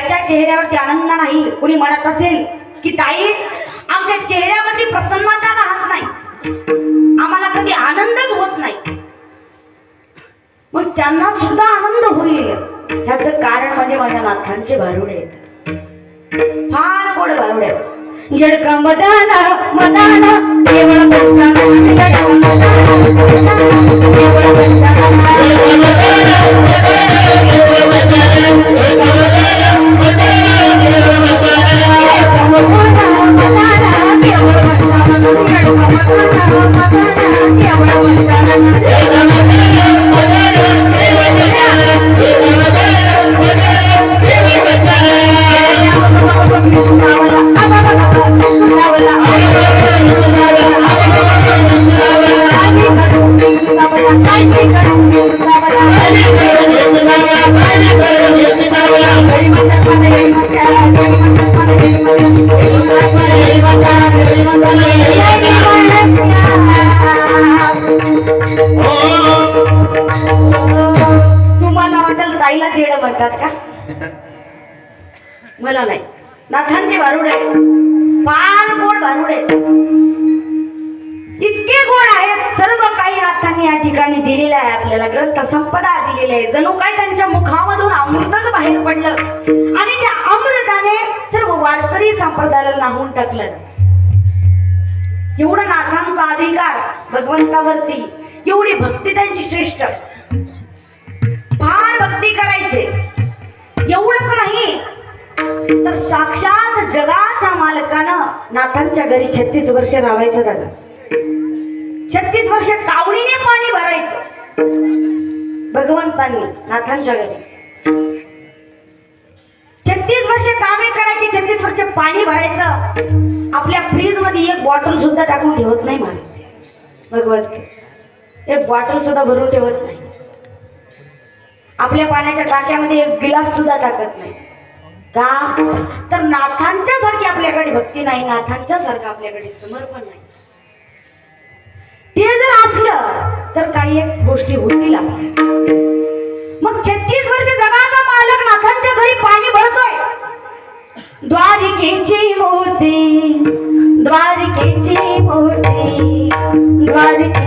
ज्याच्या चेहऱ्यावरती आनंद नाही. कुणी म्हणत असेल की ताई आमच्या चेहऱ्यावरती प्रसन्नता राहत नाही. आम्हाला कधी आनंदच होत नाही. मग त्यांना सुद्धा आनंद होईल. ह्याच कारण म्हणजे माझ्या नाथांचे भारुडे. फार गोड भारुडे. येडका मदाना मदाना देवळ मदाना, तुम्हाला वाटेल ताईला जेड म्हणतात का? मला नाही. नाथांचे आहे. फार गोड भारुडे इतके गोड आहेत. सर्व काही नाथांनी या ठिकाणी दिलेलं आहे आपल्याला. ग्रंथ संपदा दिलेली आहे. जणू काय त्यांच्या मुखामधून अमृतच बाहेर पडलं आणि त्या अमृताने सर्व वारकरी संप्रदायाला नाहून टाकलं. एवढा नाथांचा अधिकार भगवंतावरती एवढी भक्ती त्यांची श्रेष्ठ. फार भक्ती करायचे. एवढंच नाही तर साक्षात जगाच्या मालकानं नाथांच्या घरी छत्तीस वर्ष राहायचं झालं. छत्तीस वर्ष कावडीने पाणी भरायचं. भगवंतांनी नाथांच्या घरी. छत्तीस वर्ष कामे करायची छत्तीस वर्ष पाणी भरायचं. आपल्या फ्रीजमध्ये एक बॉटल सुद्धा टाकून ठेवत नाही माणूस. भगवत एक बॉटल सुद्धा भरून ठेवत नाही. आपल्या पाण्याच्या टाक्यामध्ये एक गिलास सुद्धा टाकत नाही. का तर नाथांच्या सारखी आपल्याकडे भक्ती नाही नाथांच्या सारखं आपल्याकडे समर्पण नाही. ते जर असलं तर काही एक गोष्टी होतील मग छत्तीस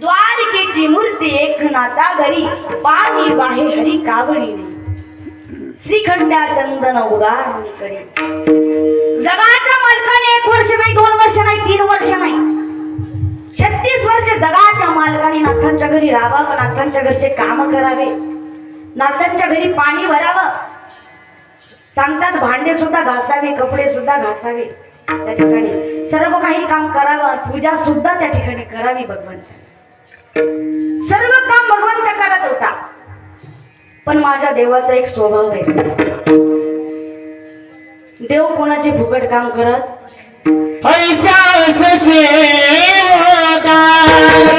द्वारिकेची मूर्ती एक नाता घरी पाणी बाहे हरी कावळी. श्रीखंड्या चंदन उगार करी नातांच्या घरी राहावं नातांच्या घरचे काम करावे? नातांच्या घरी पाणी भरावं? सांगतात भांडे सुद्धा घासावे कपडे सुद्धा घासावे. त्या ठिकाणी सर्व काही काम करावं पूजा सुद्धा त्या ठिकाणी करावी भगवंत. सर्व काम भगवंत करत होता. पण माझ्या देवाचा एक स्वभाव आहे. देव कोणाचे फुकट काम करत? पैसा Oh,